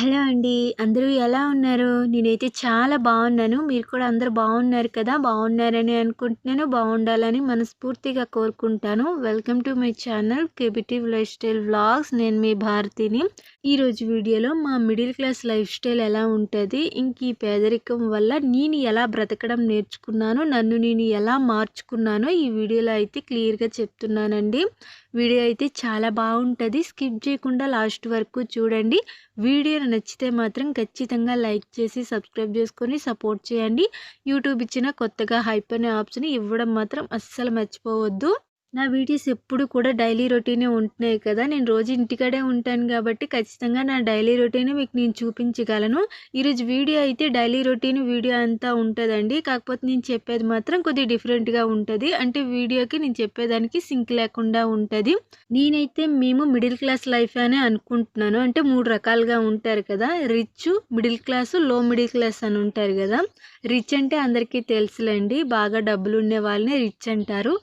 Hello అండి. అందరూ ఎలా ఉన్నారు? నేనైతే చాలా బాగున్నాను. మీరు కూడా అందరూ బాగున్నారు కదా? బాగున్నారని అనుకుంటున్నాను. బాగుండాలని మనస్ఫూర్తిగా కోరుకుంటాను. Welcome to my channel కేబిటివ్ lifestyle vlogs నేను మీ భారతిని. ఈరోజు వీడియోలో మా మిడిల్ క్లాస్ లైఫ్ స్టైల్ ఎలా ఉంటుంది? ఇంక ఈ పేదరికం వల్ల నేను ఎలా బ్రతకడం నేర్చుకున్నాను? నన్ను నేను ఎలా మార్చుకున్నానో ఈ వీడియోలో అయితే క్లియర్గా చెప్తున్నానండి. వీడియో అయితే చాలా బాగుంటుంది. స్కిప్ చేయకుండా లాస్ట్ వరకు చూడండి. వీడియో నచ్చితే మాత్రం ఖచ్చితంగా లైక్ చేసి సబ్స్క్రైబ్ చేసుకొని సపోర్ట్ చేయండి. యూట్యూబ్ ఇచ్చిన కొత్తగా హైప్ అనే ఆప్షన్ ఇవ్వడం మాత్రం అస్సలు మర్చిపోవద్దు. నా వీడియోస్ ఎప్పుడు కూడా డైలీ రొటీనే ఉంటున్నాయి కదా. నేను రోజు ఇంటికాడే ఉంటాను కాబట్టి ఖచ్చితంగా నా డైలీ రొటీన్ మీకు నేను చూపించగలను. ఈరోజు వీడియో అయితే డైలీ రొటీన్ వీడియో అంతా ఉంటుందండి. కాకపోతే నేను చెప్పేది మాత్రం కొద్దిగా డిఫరెంట్గా ఉంటుంది. అంటే వీడియోకి నేను చెప్పేదానికి సింక్ లేకుండా ఉంటుంది. నేనైతే మేము మిడిల్ క్లాస్ లైఫ్ అనే అనుకుంటున్నాను. అంటే మూడు రకాలుగా ఉంటారు కదా. రిచ్ మిడిల్ క్లాస్లో మిడిల్ క్లాస్ అని ఉంటారు కదా. రిచ్ అంటే అందరికీ తెలుసులేండి. బాగా డబ్బులు ఉండే వాళ్ళని రిచ్ అంటారు.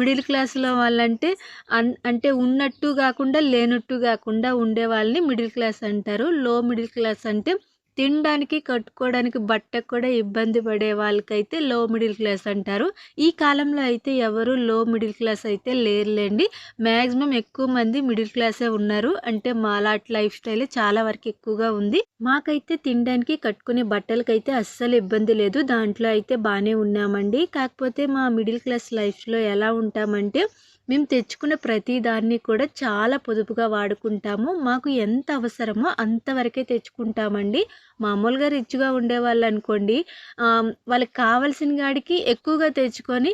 మిడిల్ క్లాస్ క్లాస్లో వాళ్ళంటే అన్ అంటే ఉన్నట్టు కాకుండా లేనట్టు కాకుండా ఉండే వాళ్ళని మిడిల్ క్లాస్ అంటారు. లో మిడిల్ క్లాస్ అంటే తినడానికి కట్టుకోవడానికి బట్టకు కూడా ఇబ్బంది పడే వాళ్ళకైతే లో మిడిల్ క్లాస్ అంటారు. ఈ కాలంలో అయితే ఎవరు లో మిడిల్ క్లాస్ అయితే లేరులేండి. మ్యాక్సిమం ఎక్కువ మంది మిడిల్ క్లాసే ఉన్నారు. అంటే మాలాట్ లైఫ్ స్టైల్ చాలా వరకు ఎక్కువగా ఉంది. మాకైతే తినడానికి కట్టుకునే బట్టలకైతే అస్సలు ఇబ్బంది లేదు. దాంట్లో అయితే బాగానే ఉన్నామండి. కాకపోతే మా మిడిల్ క్లాస్ లైఫ్లో ఎలా ఉంటామంటే మేము తెచ్చుకున్న ప్రతిదాన్ని కూడా చాలా పొదుపుగా వాడుకుంటాము. మాకు ఎంత అవసరమో అంతవరకే తెచ్చుకుంటామండి. మామూలుగా రిచ్గా ఉండేవాళ్ళు అనుకోండి వాళ్ళకి కావాల్సిన కాడికి ఎక్కువగా తెచ్చుకొని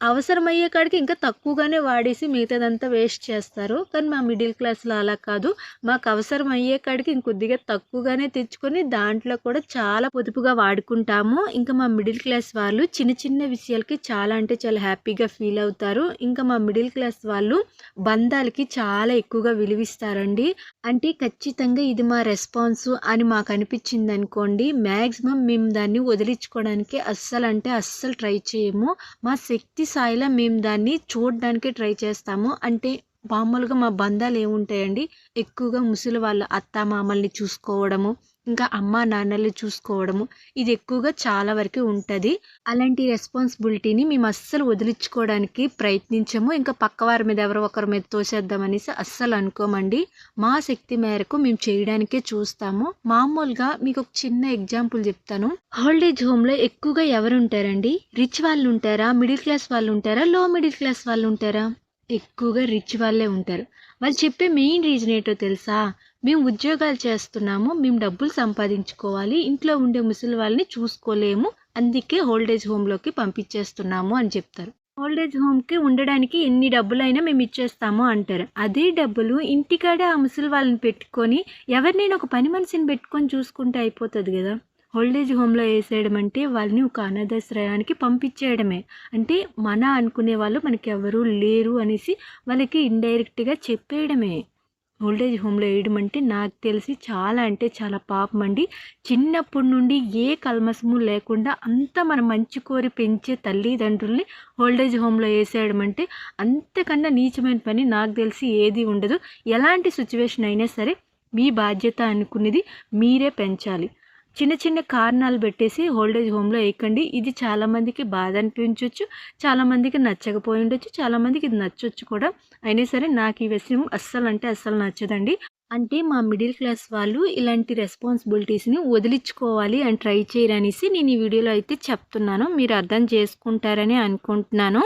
అవసరమయ్యే కాడికి ఇంకా తక్కువగానే వాడేసి మిగతాదంతా వేస్ట్ చేస్తారు. కానీ మా మిడిల్ క్లాస్లో అలా కాదు. మాకు అవసరం అయ్యే కాడికి ఇంకొద్దిగా తక్కువగానే తెచ్చుకొని దాంట్లో కూడా చాలా పొదుపుగా వాడుకుంటాము. ఇంకా మా మిడిల్ క్లాస్ వాళ్ళు చిన్న చిన్న విషయాలకి చాలా అంటే చాలా హ్యాపీగా ఫీల్ అవుతారు. ఇంకా మా మిడిల్ క్లాస్ వాళ్ళు బంధాలకి చాలా ఎక్కువగా విలువిస్తారండి. అంటే ఖచ్చితంగా ఇది మా రెస్పాన్స్ అని మాకు అనిపించింది అనుకోండి మ్యాక్సిమం మేము దాన్ని వదిలించుకోవడానికి అస్సలు అంటే అస్సలు ట్రై చేయము. మా శక్తి స్థాయిలో మేము దాన్ని చూడడానికి ట్రై చేస్తాము. అంటే మామూలుగా మా బంధాలు ఏముంటాయండి? ఎక్కువగా ముసలి వాళ్ళ అత్త మామల్ని చూసుకోవడము ఇంకా అమ్మ నాన్నలు చూసుకోవడము ఇది ఎక్కువగా చాలా వరకు ఉంటుంది. అలాంటి రెస్పాన్సిబిలిటీని మేము అస్సలు వదిలించుకోవడానికి ప్రయత్నించము. ఇంకా పక్క వారి మీద ఎవరో ఒకరి మీద తోసేద్దామనేసి అస్సలు అనుకోమండి. మా శక్తి మేరకు మేము చేయడానికే చూస్తాము. మామూలుగా మీకు ఒక చిన్న ఎగ్జాంపుల్ చెప్తాను. హోల్డేజ్ హోమ్లో ఎక్కువగా ఎవరు ఉంటారండి రిచ్ వాళ్ళు ఉంటారా మిడిల్ క్లాస్ వాళ్ళు ఉంటారా లో మిడిల్ క్లాస్ వాళ్ళు ఉంటారా ఎక్కువగా రిచ్ వాళ్ళే ఉంటారు. వాళ్ళు చెప్పే మెయిన్ రీజన్ ఏంటో తెలుసా? మేము ఉద్యోగాలు చేస్తున్నాము మేము డబ్బులు సంపాదించుకోవాలి ఇంట్లో ఉండే ముసలి వాళ్ళని చూసుకోలేము అందుకే ఓల్డేజ్ హోమ్లోకి పంపించేస్తున్నాము అని చెప్తారు. ఓల్డేజ్ హోమ్కి ఉండడానికి ఎన్ని డబ్బులైనా మేము ఇచ్చేస్తాము అంటారు. అదే డబ్బులు ఇంటికాడే ఆ ముసలి వాళ్ళని పెట్టుకొని ఎవరినైనా ఒక పని మనిషిని పెట్టుకొని చూసుకుంటే అయిపోతుంది కదా. ఓల్డేజ్ హోమ్లో వేసేయడం అంటే వాళ్ళని ఒక అనాథాశ్రయానికి పంపించేయడమే. అంటే మన అనుకునే వాళ్ళు మనకి ఎవరూ లేరు అనేసి వాళ్ళకి ఇండైరెక్ట్గా చెప్పేయడమే. ఓల్డేజ్ హోమ్లో వేయడం అంటే నాకు తెలిసి చాలా అంటే చాలా పాపం అండి. చిన్నప్పటి నుండి ఏ కల్మసము లేకుండా అంత మన మంచి కోరి పెంచే తల్లిదండ్రుల్ని ఓల్డేజ్ హోమ్లో వేసేయడం అంటే అంతకన్నా నీచమైన పని నాకు తెలిసి ఏది ఉండదు. ఎలాంటి సిచ్యువేషన్ అయినా సరే మీ బాధ్యత అనుకునేది మీరే పెంచాలి. చిన్న చిన్న కారణాలు పెట్టేసి ఓల్డేజ్ హోమ్లో వేయకండి. ఇది చాలామందికి బాధ అనిపించవచ్చు చాలామందికి నచ్చకపోయి ఉండొచ్చు చాలామందికి ఇది నచ్చవచ్చు కూడా. అయినా సరే నాకు ఈ విషయం అస్సలు అంటే అస్సలు నచ్చదండి. అంటే మా మిడిల్ క్లాస్ వాళ్ళు ఇలాంటి రెస్పాన్సిబిలిటీస్ని వదిలించుకోవాలి అని ట్రై చేయరనేసి నేను ఈ వీడియోలో అయితే చెప్తున్నాను. మీరు అర్థం చేసుకుంటారని అనుకుంటున్నాను.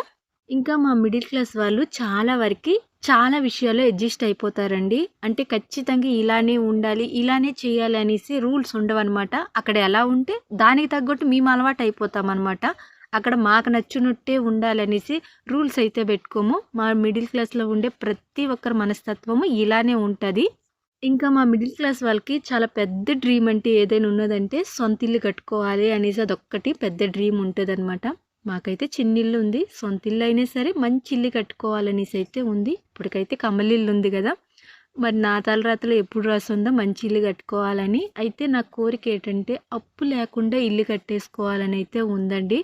ఇంకా మా మిడిల్ క్లాస్ వాళ్ళు చాలా వరకు చాలా విషయాల్లో అడ్జస్ట్ అయిపోతారండి. అంటే ఖచ్చితంగా ఇలానే ఉండాలి ఇలానే చేయాలి అనేసి రూల్స్ ఉండవన్నమాట. అక్కడ ఎలా ఉంటే దానికి తగ్గట్టు మేము అలవాటు అయిపోతామన్నమాట. అక్కడ మాకు నచ్చినట్టే ఉండాలనేసి రూల్స్ అయితే పెట్టుకోము. మా మిడిల్ క్లాస్లో ఉండే ప్రతి ఒక్కరి మనస్తత్వము ఇలానే ఉంటుంది. ఇంకా మా మిడిల్ క్లాస్ వాళ్ళకి చాలా పెద్ద డ్రీమ్ అంటే ఏదైనా ఉన్నదంటే సొంత ఇల్లు కట్టుకోవాలి అనేసి అదొక్కటి పెద్ద డ్రీమ్ ఉంటుంది మాకైతే చిన్నిల్లు ఉంది సొంత ఇల్లు అయినా సరే మంచి ఇల్లు కట్టుకోవాలనేసి అయితే ఉంది. ఇప్పటికైతే కమలిల్లు ఉంది కదా. మరి నా తలరాతలో ఎప్పుడు రాసుందో మంచి ఇల్లు కట్టుకోవాలని. అయితే నా కోరిక ఏంటంటే అప్పు లేకుండా ఇల్లు కట్టేసుకోవాలని అయితే ఉందండి.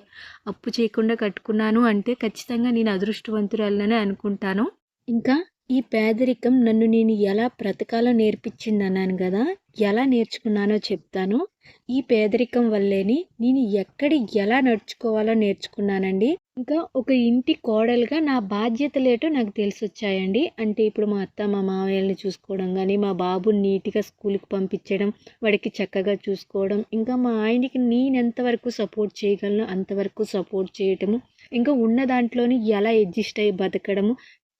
అప్పు చేయకుండా కట్టుకున్నాను అంటే ఖచ్చితంగా నేను అదృష్టవంతురాలనే అనుకుంటాను. ఇంకా ఈ పేదరికం నన్ను నేను ఎలా బ్రతకాలో నేర్పించిందన్నాను కదా ఎలా నేర్చుకున్నానో చెప్తాను. ఈ పేదరికం వల్లేని నేను ఎక్కడి ఎలా నడుచుకోవాలో నేర్చుకున్నానండి. ఇంకా ఒక ఇంటి కోడలుగా నా బాధ్యతలేటో నాకు తెలిసొచ్చాయండి. అంటే ఇప్పుడు మా అత్త మా మావయ్యల్ని చూసుకోవడం కానీ మా బాబుని నీట్గా స్కూల్కి పంపించడం వాడికి చక్కగా చూసుకోవడం ఇంకా మా ఆయనకి నేను ఎంతవరకు సపోర్ట్ చేయగలను అంతవరకు సపోర్ట్ చేయటము ఇంకా ఉన్న దాంట్లోని ఎలా అడ్జస్ట్ అయ్యి బతకడము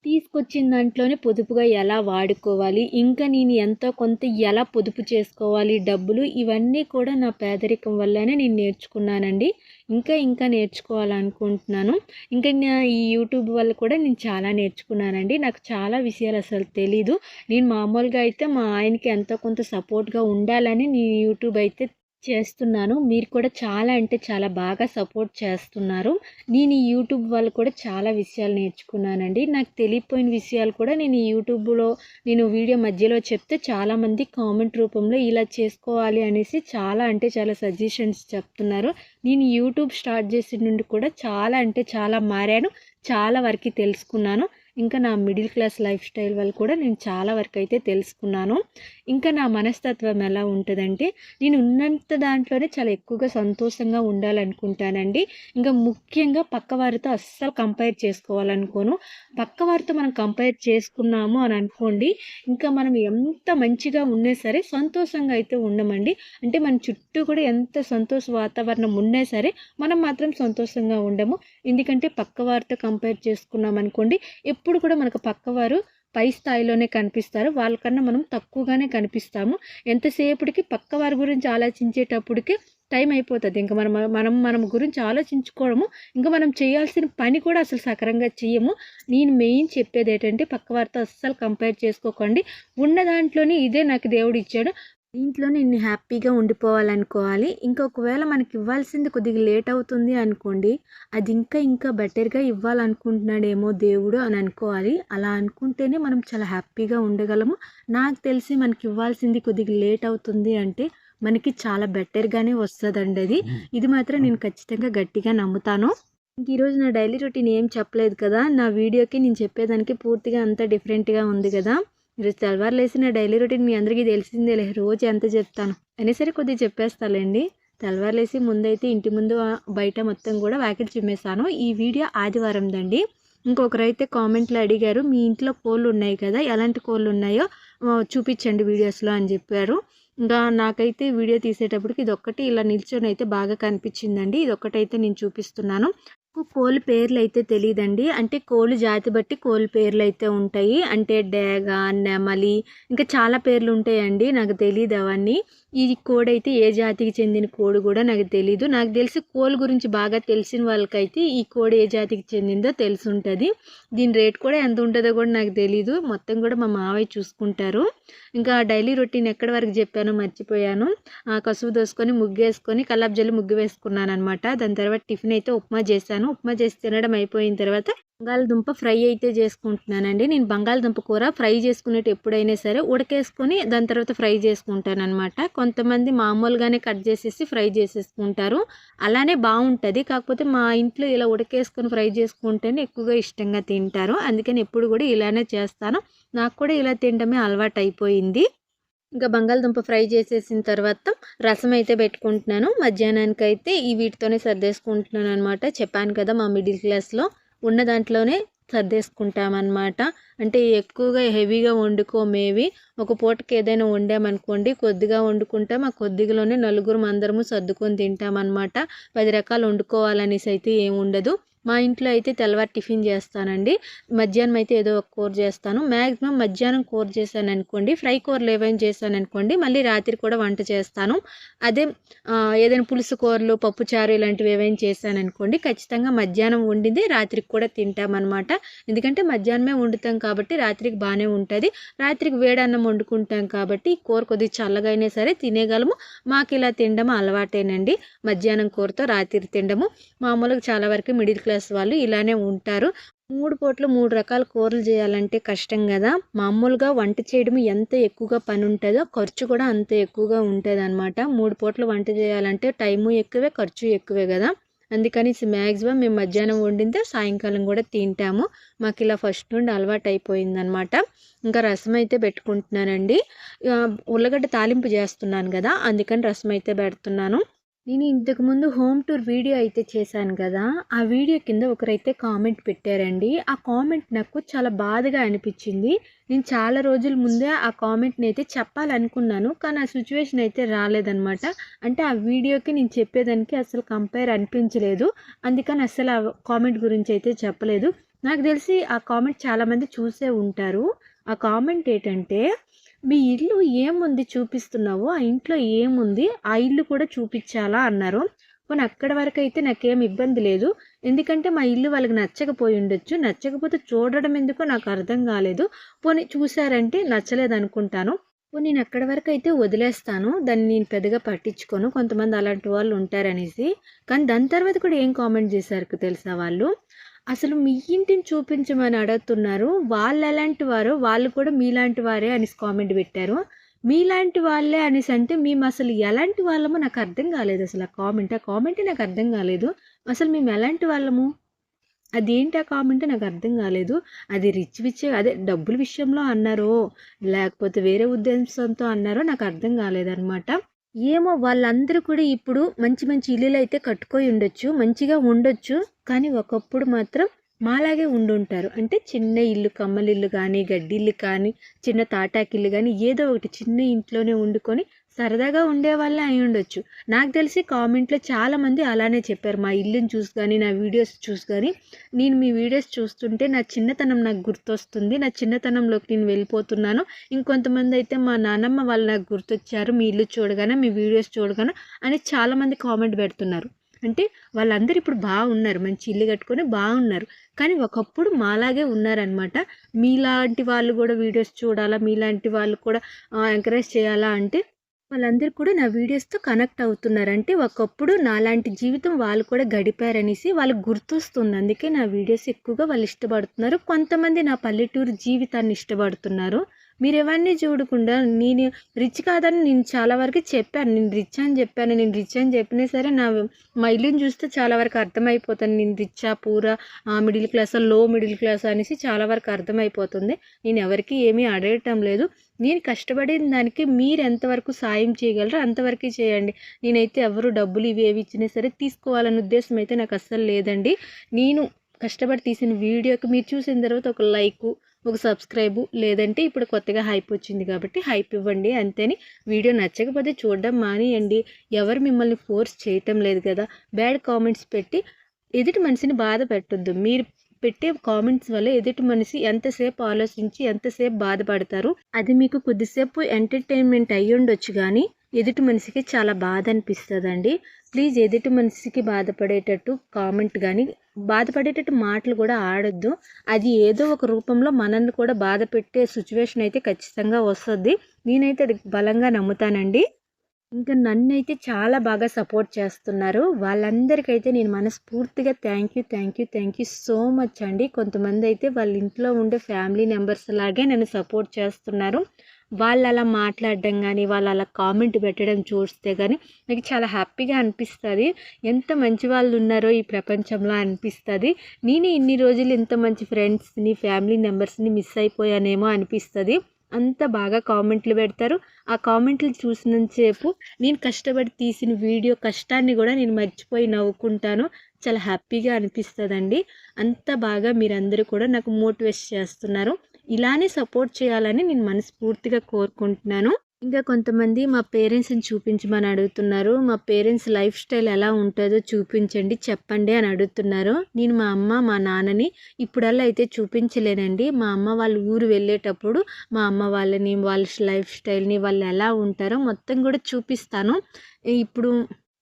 తీసుకొచ్చిన దాంట్లోనే పొదుపుగా ఎలా వాడుకోవాలి ఇంకా నేను ఎంతో కొంత ఎలా పొదుపు చేసుకోవాలి డబ్బులు ఇవన్నీ కూడా నా పేదరికం వల్లనే నేను నేర్చుకున్నానండి. ఇంకా ఇంకా నేర్చుకోవాలనుకుంటున్నాను. ఇంకా నా ఈ యూట్యూబ్ వల్ల కూడా నేను చాలా నేర్చుకున్నానండి. నాకు చాలా విషయాలు అసలు తెలీదు. నేను మామూలుగా అయితే మా ఆయనకి ఎంతో కొంత సపోర్ట్గా ఉండాలని నేను యూట్యూబ్ అయితే చేస్తున్నాను. మీరు కూడా చాలా అంటే చాలా బాగా సపోర్ట్ చేస్తున్నారు. నేను ఈ యూట్యూబ్ వల్ల కూడా చాలా విషయాలు నేర్చుకున్నానండి. నాకు తెలియపోయిన విషయాలు కూడా నేను ఈ యూట్యూబ్లో నేను వీడియో మధ్యలో చెప్తే చాలామంది కామెంట్ రూపంలో ఇలా చేసుకోవాలి అనేసి చాలా అంటే చాలా సజెషన్స్ చెప్తున్నారు. నేను యూట్యూబ్ స్టార్ట్ చేసిన నుండి కూడా చాలా అంటే చాలా మారాను. చాలా వరకు తెలుసుకున్నాను. ఇంకా నా మిడిల్ క్లాస్ లైఫ్ స్టైల్ వల్ల కూడా నేను చాలా వరకు అయితే తెలుసుకున్నాను. ఇంకా నా మనస్తత్వం ఎలా ఉంటుందంటే నేను ఉన్నంత దాంట్లోనే చాలా ఎక్కువగా సంతోషంగా ఉండాలనుకుంటానండి. ఇంకా ముఖ్యంగా పక్కవారితో అస్సలు కంపేర్ చేసుకోవాలనుకోను. పక్కవారితో మనం కంపేర్ చేసుకున్నాము అని అనుకోండి ఇంకా మనం ఎంత మంచిగా ఉన్నా సరే సంతోషంగా అయితే ఉండమండి. అంటే మన చుట్టూ కూడా ఎంత సంతోష వాతావరణం ఉన్నా సరే మనం మాత్రం సంతోషంగా ఉండము. ఎందుకంటే పక్కవారితో కంపేర్ చేసుకున్నాం అనుకోండి ఎప్పుడు కూడా మనకు పక్కవారు పై స్థాయిలోనే కనిపిస్తారు. వాళ్ళకన్నా మనం తక్కువగానే కనిపిస్తాము. ఎంతసేపటికి పక్క వారి గురించి ఆలోచించేటప్పటికి టైం అయిపోతుంది. ఇంకా మనం మనం మనం గురించి ఆలోచించుకోవడము ఇంకా మనం చేయాల్సిన పని కూడా అసలు సకరంగా చేయము. నేను మెయిన్ చెప్పేది ఏంటంటే పక్క వారితో అస్సలు కంపేర్ చేసుకోకండి. ఉన్న దాంట్లోనే ఇదే నాకు దేవుడు ఇచ్చాడు. దీంట్లోనే ఇన్ని హ్యాపీగా ఉండిపోవాలనుకోవాలి. ఇంకా ఒకవేళ మనకి ఇవ్వాల్సింది కొద్దిగా లేట్ అవుతుంది అనుకోండి అది ఇంకా ఇంకా బెటర్గా ఇవ్వాలనుకుంటున్నాడేమో దేవుడు అని అనుకోవాలి. అలా అనుకుంటేనే మనం చాలా హ్యాపీగా ఉండగలము. నాకు తెలిసి మనకి ఇవ్వాల్సింది కొద్దిగా లేట్ అవుతుంది అంటే మనకి చాలా బెటర్గానే వస్తుందండి అది. ఇది మాత్రం నేను ఖచ్చితంగా గట్టిగా నమ్ముతాను. ఇంక ఈరోజు నా డైలీ రొటీన్ ఏం చెప్పలేదు కదా నా వీడియోకి నేను చెప్పేదానికి పూర్తిగా అంత డిఫరెంట్గా ఉంది కదా. ఈరోజు తెల్లవారులు లేసిన డైలీ రొటీన్ మీ అందరికీ తెలిసిందేలే రోజు ఎంత చెప్తాను. అయినా సరే కొద్దిగా చెప్పేస్తాలేండి. తెల్లవారులు లేసి ముందైతే ఇంటి ముందు బయట మొత్తం కూడా వ్యాకెట్ చిమ్మేస్తాను ఈ వీడియో ఆదివారం దండి. ఇంకొకరు అయితే కామెంట్లో అడిగారు మీ ఇంట్లో కోళ్ళు ఉన్నాయి కదా ఎలాంటి కోళ్ళు ఉన్నాయో చూపించండి వీడియోస్లో అని చెప్పారు. ఇంకా నాకైతే వీడియో తీసేటప్పటికి ఇది ఇలా నిల్చొని అయితే బాగా కనిపించిందండి. ఇది ఒక్కటైతే నేను చూపిస్తున్నాను. కోళ్ళ పేర్లు అయితే తెలియదండి అంటే కోళ్ళు జాతి బట్టి కోళ్ళ పేర్లు అయితే ఉంటాయి. అంటే డేగ నెమలి ఇంకా చాలా పేర్లు ఉంటాయండి నాకు తెలియదు అవన్నీ ఈ కోడి అయితే ఏ జాతికి చెందిన కోడి కూడా నాకు తెలీదు. నాకు తెలిసి కోళ్ళ గురించి బాగా తెలిసిన వాళ్ళకైతే ఈ కోడి ఏ జాతికి చెందిందో తెలిసి ఉంటుంది దీని రేట్ కూడా ఎంత ఉంటుందో కూడా నాకు తెలీదు. మొత్తం కూడా మా మావయ్య చూసుకుంటారు. ఇంకా డైలీ రొటీన్ ఎక్కడి వరకు చెప్పానో మర్చిపోయాను. కసువు దోసుకొని ముగ్గు వేసుకొని కల్లాపు జల్లి ముగ్గు వేసుకున్నాను అనమాట దాని తర్వాత టిఫిన్ అయితే ఉప్మా చేశాను. ఉప్మా చేసి తినడం అయిపోయిన తర్వాత బంగాళదుంప ఫ్రై అయితే చేసుకుంటున్నానండి. నేను బంగాళదుంప కూర ఫ్రై చేసుకునేట్టు ఎప్పుడైనా సరే ఉడకేసుకొని దాని తర్వాత ఫ్రై చేసుకుంటాను అనమాట కొంతమంది మామూలుగానే కట్ చేసేసి ఫ్రై చేసేసుకుంటారు. అలానే బాగుంటుంది. కాకపోతే మా ఇంట్లో ఇలా ఉడకేసుకొని ఫ్రై చేసుకుంటేనే ఎక్కువగా ఇష్టంగా తింటారు. అందుకని ఎప్పుడు కూడా ఇలానే చేస్తాను. నాకు కూడా ఇలా తినడమే అలవాటు అయిపోయింది ఇంకా బంగాళదుంప ఫ్రై చేసేసిన తర్వాత రసం అయితే పెట్టుకుంటున్నాను. మధ్యాహ్నానికి అయితే ఈ వీటితోనే సర్దేసుకుంటున్నాను అనమాట చెప్పాను కదా మా మిడిల్ క్లాస్లో. ఉన్న దాంట్లోనే సర్దేసుకుంటామన్నమాట. అంటే ఎక్కువగా హెవీగా వండుకోమేవి. ఒక పూటకి ఏదైనా వండామనుకోండి కొద్దిగా వండుకుంటాం. ఆ కొద్దిగాలోనే నలుగురు అందరము సర్దుకొని తింటామన్నమాట. పది రకాలు వండుకోవాలనేసి అయితే ఏమి ఉండదు మా ఇంట్లో అయితే తెల్లవారు టిఫిన్ చేస్తానండి. మధ్యాహ్నం అయితే ఏదో ఒక కూర చేస్తాను. మ్యాక్సిమం మధ్యాహ్నం కూర చేశాను అనుకోండి ఫ్రై కూరలు ఏవైనా చేశాను అనుకోండి మళ్ళీ రాత్రి కూడా వంట చేస్తాను. అదే ఏదైనా పులుసు కూరలు పప్పుచారు ఇలాంటివి ఏవైనా చేశాను అనుకోండి ఖచ్చితంగా మధ్యాహ్నం వండింది రాత్రికి కూడా తింటామన్నమాట. ఎందుకంటే మధ్యాహ్నమే వండుతాం కాబట్టి రాత్రికి బాగానే ఉంటుంది. రాత్రికి వేడన్నం వండుకుంటాం కాబట్టి కూర కొద్దిగా చల్లగా అయినా సరే తినేగలము మాకు ఇలా తినడం అలవాటేనండి. మధ్యాహ్నం కూరతో రాత్రి తినడము. మామూలుగా చాలా వరకు మిడిల్ క్లాస్ వాళ్ళు ఇలానే ఉంటారు. మూడు పూటలు మూడు రకాల కూరలు చేయాలంటే కష్టం కదా. మామూలుగా వంట చేయడం ఎంత ఎక్కువగా పని ఉంటుందో ఖర్చు కూడా అంత ఎక్కువగా ఉంటుంది అనమాట మూడు పూటలు వంట చేయాలంటే టైము ఎక్కువే ఖర్చు ఎక్కువే కదా. అందుకని మ్యాక్సిమం మేము మధ్యాహ్నం వండిందే సాయంకాలం కూడా తింటాము. మాకు ఇలా ఫస్ట్ నుండి అలవాటు అయిపోయిందనమాట ఇంకా రసం అయితే పెట్టుకుంటున్నానండి. ఉల్లగడ్డ తాలింపు చేస్తున్నాను కదా అందుకని రసం అయితే పెడుతున్నాను. నేను ఇంతకుముందు హోమ్ టూర్ వీడియో అయితే చేశాను కదా ఆ వీడియో కింద ఒకరైతే కామెంట్ పెట్టారండి. ఆ కామెంట్ నాకు చాలా బాధగా అనిపించింది. నేను చాలా రోజుల ముందే ఆ కామెంట్ని అయితే చెప్పాలనుకున్నాను కానీ ఆ సిచ్యువేషన్ అయితే రాలేదనమాట అంటే ఆ వీడియోకి నేను చెప్పేదానికి అసలు కంపేర్ అనిపించలేదు. అందుకని అసలు ఆ కామెంట్ గురించి అయితే చెప్పలేదు. నాకు తెలిసి ఆ కామెంట్ చాలామంది చూసే ఉంటారు. ఆ కామెంట్ ఏంటంటే మీ ఇల్లు ఏముంది చూపిస్తున్నావో? ఆ ఇంట్లో ఏముంది? ఆ ఇల్లు కూడా చూపించాలా అన్నారు. పోనీ అక్కడ వరకు అయితే నాకేం ఇబ్బంది లేదు. ఎందుకంటే మా ఇల్లు వాళ్ళకి నచ్చకపోయి ఉండొచ్చు. నచ్చకపోతే చూడడం ఎందుకో నాకు అర్థం కాలేదు. పోనీ చూసారంటే నచ్చలేదు అనుకుంటాను. పోనీ నేను అక్కడి వరకు అయితే వదిలేస్తాను. దాన్ని నేను పెద్దగా పట్టించుకోను. కొంతమంది అలాంటి వాళ్ళు ఉంటారనేసి. కానీ దాని తర్వాత కూడా ఏం కామెంట్ చేశారు తెలుసా వాళ్ళు? అసలు మీ ఇంటిని చూపించమని అడుగుతున్నారు. వాళ్ళు ఎలాంటి వారో వాళ్ళు కూడా మీలాంటి వారే అనేసి కామెంట్ పెట్టారు. మీలాంటి వాళ్ళే అనేసి అంటే మేము అసలు ఎలాంటి వాళ్ళమో నాకు అర్థం కాలేదు అసలు ఆ కామెంట్. ఆ కామెంటే నాకు అర్థం కాలేదు. అసలు మేము ఎలాంటి వాళ్ళము? అదేంటి ఆ కామెంట్ నాకు అర్థం కాలేదు. అది రిచ్ విచ్ అదే డబ్బుల విషయంలో అన్నారో లేకపోతే వేరే ఉద్దేశంతో అన్నారో నాకు అర్థం కాలేదన్నమాట. ఏమో వాళ్ళందరూ కూడా ఇప్పుడు మంచి మంచి ఇల్లులు అయితే కట్టుకొని ఉండొచ్చు మంచిగా ఉండొచ్చు. కానీ ఒకప్పుడు మాత్రం మాలాగే ఉండుంటారు. అంటే చిన్న ఇల్లు కమ్మలిల్లు కానీ గడ్డిల్లు కానీ చిన్న తాటాకిల్లు కానీ ఏదో ఒకటి చిన్న ఇంట్లోనే వండుకొని సరదాగా ఉండే వాళ్ళే అయి ఉండొచ్చు. నాకు తెలిసి కామెంట్లో చాలామంది అలానే చెప్పారు. మా ఇల్లుని చూసి కానీ నా వీడియోస్ చూసి కానీ నేను మీ వీడియోస్ చూస్తుంటే నా చిన్నతనం నాకు గుర్తొస్తుంది. నా చిన్నతనంలోకి నేను వెళ్ళిపోతున్నాను. ఇంకొంతమంది అయితే మా నాన్నమ్మ వాళ్ళు నాకు గుర్తొచ్చారు. మీ ఇల్లు చూడగానే మీ వీడియోస్ చూడగానే అని చాలామంది కామెంట్ పెడుతున్నారు. అంటే వాళ్ళందరూ ఇప్పుడు బాగున్నారు. మంచి ఇల్లు కట్టుకొని బాగున్నారు. కానీ ఒకప్పుడు మాలాగే ఉన్నారనమాట మీలాంటి వాళ్ళు కూడా వీడియోస్ చూడాలా? మీలాంటి వాళ్ళు కూడా ఎంకరేజ్ చేయాలా? అంటే వాళ్ళందరూ కూడా నా వీడియోస్తో కనెక్ట్ అవుతున్నారంటే ఒకప్పుడు నాలాంటి జీవితం వాళ్ళు కూడా గడిపారనేసి వాళ్ళకి గుర్తొస్తుంది. అందుకే నా వీడియోస్ ఎక్కువగా వాళ్ళు ఇష్టపడుతున్నారు. కొంతమంది నా పల్లెటూరు జీవితాన్ని ఇష్టపడుతున్నారు. మీరు చూడకుండా నేను రిచ్ కాదని నేను చాలా వరకు చెప్పాను. నేను రిచ్ అని చెప్పాను. నేను రిచ్ అని చెప్పినా సరే నా మా ఇల్లుని చూస్తే చాలా వరకు అర్థమైపోతాను నేను రిచ్చా పూరా మిడిల్ క్లాస్లో మిడిల్ క్లాస్ అనేసి చాలా వరకు అర్థమైపోతుంది. నేను ఎవరికి ఏమీ అడగటం లేదు. నేను కష్టపడిన దానికి మీరు ఎంతవరకు సాయం చేయగలరో అంతవరకు చేయండి. నేనైతే ఎవరు డబ్బులు ఇవి ఏవి ఇచ్చినా సరే తీసుకోవాలనే ఉద్దేశం అయితే నాకు అస్సలు లేదండి. నేను కష్టపడి తీసిన వీడియోకి మీరు చూసిన తర్వాత ఒక లైకు ఒక సబ్స్క్రైబు లేదంటే ఇప్పుడు కొత్తగా హైప్ వచ్చింది కాబట్టి హైప్ ఇవ్వండి అంతేని. వీడియో నచ్చకపోతే చూడడం మానేయండి. ఎవరు మిమ్మల్ని ఫోర్స్ చేయటం లేదు కదా. బ్యాడ్ కామెంట్స్ పెట్టి ఎదుటి మనిషిని బాధ పెట్టొద్దు. మీరు పెట్టే కామెంట్స్ వల్ల ఎదుటి మనిషి ఎంతసేపు ఆలోచించి ఎంతసేపు బాధపడతారు? అది మీకు కొద్దిసేపు ఎంటర్టైన్మెంట్ అయ్యి ఉండొచ్చు కానీ ఎదుటి మనిషికి చాలా బాధ అనిపిస్తుందండి ప్లీజ్ ఎదుటి మనిషికి బాధపడేటట్టు కామెంట్ కానీ బాధపడేటట్టు మాటలు కూడా ఆడొద్దు. అది ఏదో ఒక రూపంలో మనల్ని కూడా బాధ పెట్టే సిచ్యువేషన్ అయితే ఖచ్చితంగా వస్తుంది. నేనైతే అది బలంగా నమ్ముతానండి. ఇంకా నన్ను అయితే చాలా బాగా సపోర్ట్ చేస్తున్నారు. వాళ్ళందరికైతే నేను మనస్ఫూర్తిగా thank you thank you thank you so much అండి. కొంతమంది అయితే వాళ్ళ ఇంట్లో ఉండే ఫ్యామిలీ మెంబర్స్ లాగే నన్ను సపోర్ట్ చేస్తున్నారు. వాళ్ళు అలా మాట్లాడడం కానీ వాళ్ళు అలా కామెంట్ పెట్టడం చూస్తే కానీ నాకు చాలా హ్యాపీగా అనిపిస్తుంది. ఎంత మంచి వాళ్ళు ఉన్నారో ఈ ప్రపంచంలో అనిపిస్తుంది. నేను ఇన్ని రోజులు ఎంత మంచి ఫ్రెండ్స్ని ఫ్యామిలీ మెంబర్స్ని మిస్ అయిపోయానేమో అనిపిస్తుంది. అంత బాగా కామెంట్లు పెడతారు. ఆ కామెంట్లు చూసినంతసేపు నేను కష్టపడి తీసిన వీడియో కష్టాన్ని కూడా నేను మర్చిపోయి నవ్వుకుంటాను. చాలా హ్యాపీగా అనిపిస్తుందండి. అంత బాగా మీరందరూ కూడా నాకు మోటివేట్ చేస్తున్నారు. ఇలానే సపోర్ట్ చేయాలని నేను మనస్ఫూర్తిగా కోరుకుంటున్నాను. ఇంకా కొంతమంది మా పేరెంట్స్ని చూపించమని అడుగుతున్నారు. మా పేరెంట్స్ లైఫ్ స్టైల్ ఎలా ఉంటుందో చూపించండి చెప్పండి అని అడుగుతున్నారు. నేను మా అమ్మ మా నాన్నని ఇప్పుడల్లా అయితే చూపించలేనండి. మా అమ్మ వాళ్ళ ఊరు వెళ్ళేటప్పుడు మా అమ్మ వాళ్ళని వాళ్ళ లైఫ్ స్టైల్ని వాళ్ళు ఎలా ఉంటారో మొత్తం కూడా చూపిస్తాను. ఇప్పుడు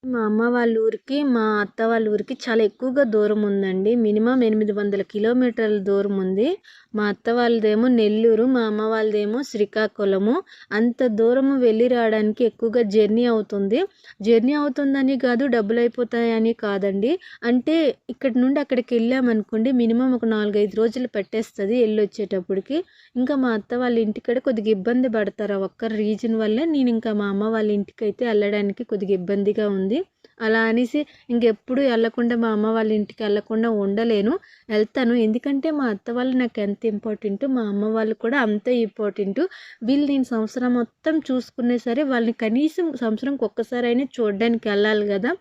మా అమ్మ వాళ్ళ ఊరికి మా అత్త వాళ్ళ ఊరికి చాలా ఎక్కువగా దూరం ఉందండి. మినిమం ఎనిమిది వందల కిలోమీటర్ల దూరం ఉంది. మా అత్త వాళ్ళదేమో నెల్లూరు మా అమ్మ వాళ్ళదేమో శ్రీకాకుళము. అంత దూరము వెళ్ళి రావడానికి ఎక్కువగా జర్నీ అవుతుంది. జర్నీ అవుతుందని కాదు డబ్బులు అయిపోతాయని కాదండి. అంటే ఇక్కడ నుండి అక్కడికి వెళ్ళామనుకోండి మినిమం ఒక నాలుగైదు రోజులు పెట్టేస్తుంది వెళ్ళి వచ్చేటప్పటికి ఇంకా మా అత్త వాళ్ళ ఇంటికాడ కొద్దిగా ఇబ్బంది పడతారు. ఆ ఒక్క రీజన్ వల్లే నేను ఇంకా మా అమ్మ వాళ్ళ ఇంటికైతే వెళ్ళడానికి కొద్దిగా ఇబ్బందిగా ఉంది. అలా అనేసి ఇంకెప్పుడు వెళ్ళకుండా మా అమ్మ వాళ్ళ ఇంటికి వెళ్ళకుండా ఉండలేను వెళ్తాను ఎందుకంటే మా అత్త వాళ్ళు నాకు ఎంత ఇంపార్టెంట్ మా అమ్మ వాళ్ళు కూడా అంతే ఇంపార్టెంట్ వీళ్ళు నేను సంవత్సరం మొత్తం చూసుకునే సరే వాళ్ళని కనీసం సంవత్సరంకి ఒక్కసారైనా చూడడానికి వెళ్ళాలి కదా.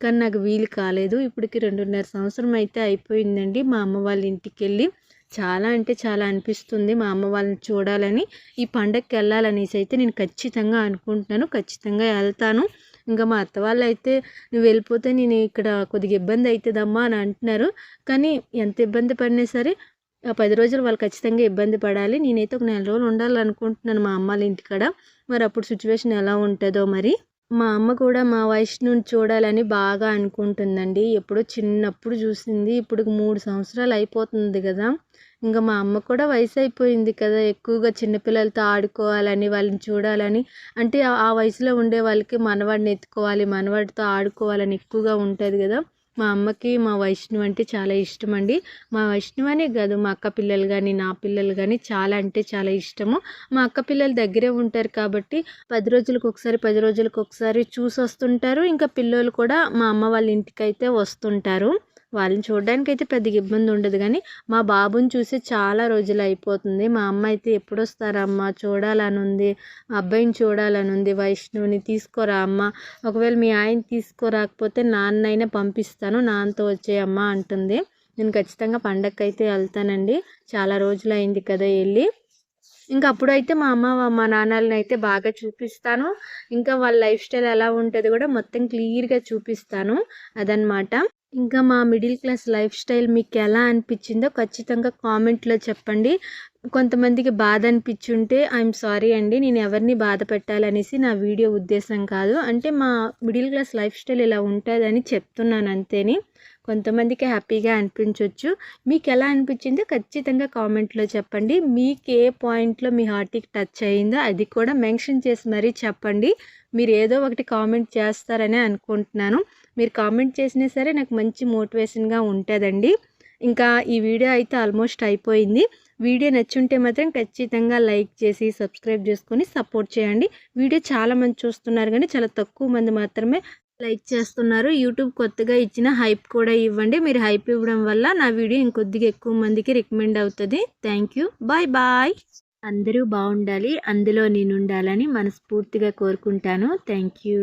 కానీ నాకు వీలు కాలేదు. ఇప్పటికి రెండున్నర సంవత్సరం అయితే అయిపోయిందండి మా అమ్మ వాళ్ళ ఇంటికి వెళ్ళి చాలా అంటే చాలా అనిపిస్తుంది మా అమ్మ వాళ్ళని చూడాలని. ఈ పండగకి వెళ్ళాలనేసి అయితే నేను ఖచ్చితంగా అనుకుంటున్నాను. ఖచ్చితంగా వెళ్తాను ఇంకా మా అత్త వాళ్ళు అయితే నువ్వు వెళ్ళిపోతే నేను ఇక్కడ కొద్దిగా ఇబ్బంది అవుతుందమ్మా అని అంటున్నారు. కానీ ఎంత ఇబ్బంది పడినా సరే ఆ పది రోజులు వాళ్ళు ఖచ్చితంగా ఇబ్బంది పడాలి. నేనైతే ఒక నెల రోజులు ఉండాలనుకుంటున్నాను మా అమ్మ వాళ్ళ ఇంటికాడ. మరి అప్పుడు సిచ్యువేషన్ ఎలా ఉంటుందో మరి. మా అమ్మ కూడా మా వైష్ణుని చూడాలని బాగా అనుకుంటుందండి. ఎప్పుడో చిన్నప్పుడు చూసింది. ఇప్పుడు మూడు సంవత్సరాలు అయిపోతుంది కదా. ఇంకా మా అమ్మ కూడా వయసు అయిపోయింది కదా ఎక్కువగా చిన్నపిల్లలతో ఆడుకోవాలని వాళ్ళని చూడాలని. అంటే ఆ వయసులో ఉండే వాళ్ళకి మనవాడిని ఎత్తుకోవాలి మనవాడితో ఆడుకోవాలని ఎక్కువగా ఉంటుంది కదా. మా అమ్మకి మా వైష్ణవ్ అంటే చాలా ఇష్టం అండి. మా వైష్ణవ్ అనే కాదు మా అక్క పిల్లలు కానీ నా పిల్లలు కానీ చాలా అంటే చాలా ఇష్టము. మా అక్క పిల్లలు దగ్గరే ఉంటారు కాబట్టి పది రోజులకు ఒకసారి పది రోజులకు ఒకసారి చూసి వస్తుంటారు ఇంకా పిల్లలు కూడా మా అమ్మ వాళ్ళ ఇంటికి అయితే వస్తుంటారు. వాళ్ళని చూడడానికి అయితే పెద్దగా ఇబ్బంది ఉండదు. కానీ మా బాబుని చూసి చాలా రోజులు అయిపోతుంది. మా అమ్మ అయితే ఎప్పుడు వస్తారమ్మా చూడాలని ఉంది అబ్బాయిని చూడాలని ఉంది వైష్ణవుని తీసుకోరా అమ్మ? ఒకవేళ మీ ఆయన తీసుకోరాకపోతే నాన్నైనా పంపిస్తాను. నాన్నతో వచ్చేయమ్మ అంటుంది. నేను ఖచ్చితంగా పండగకి అయితే వెళ్తానండి. చాలా రోజులు అయింది కదా వెళ్ళి. ఇంకా అప్పుడైతే మా అమ్మ మా నాన్నలని అయితే బాగా చూపిస్తాను. ఇంకా వాళ్ళ లైఫ్ స్టైల్ ఎలా ఉంటుంది కూడా మొత్తం క్లియర్గా చూపిస్తాను. అదనమాట ఇంకా మా మిడిల్ క్లాస్ లైఫ్ స్టైల్ మీకు ఎలా అనిపించిందో ఖచ్చితంగా కామెంట్లో చెప్పండి. కొంతమందికి బాధ అనిపించుంటే ఐఎమ్ సారీ అండి నేను ఎవరిని బాధ పెట్టాలనేసి నా వీడియో ఉద్దేశం కాదు. అంటే మా మిడిల్ క్లాస్ లైఫ్ స్టైల్ ఇలా ఉంటుందని చెప్తున్నాను అంతేని. కొంతమందికి హ్యాపీగా అనిపించవచ్చు మీకు ఎలా అనిపించిందో ఖచ్చితంగా కామెంట్లో చెప్పండి. మీకు ఏ పాయింట్లో మీ హార్ట్కి టచ్ అయ్యిందో అది కూడా మెన్షన్ చేసి మరీ చెప్పండి. మీరు ఏదో ఒకటి కామెంట్ చేస్తారని అనుకుంటున్నాను. మీరు కామెంట్ చేసినా సరే నాకు మంచి మోటివేషన్గా ఉంటుందండి. ఇంకా ఈ వీడియో అయితే ఆల్మోస్ట్ అయిపోయింది. వీడియో నచ్చుంటే మాత్రం ఖచ్చితంగా లైక్ చేసి సబ్స్క్రైబ్ చేసుకొని సపోర్ట్ చేయండి. వీడియో చాలా మంది చూస్తున్నారు కానీ చాలా తక్కువ మంది మాత్రమే లైక్ చేస్తున్నారు. యూట్యూబ్ కొత్తగా ఇచ్చిన హైప్ కూడా ఇవ్వండి. మీరు హైప్ ఇవ్వడం వల్ల నా వీడియో ఇంకొద్దిగా ఎక్కువ మందికి రికమెండ్ అవుతుంది. Thank you. Bye bye. అందరూ బాగుండాలి. అందులో నేను ఉండాలని మనస్ఫూర్తిగా కోరుకుంటాను. Thank you.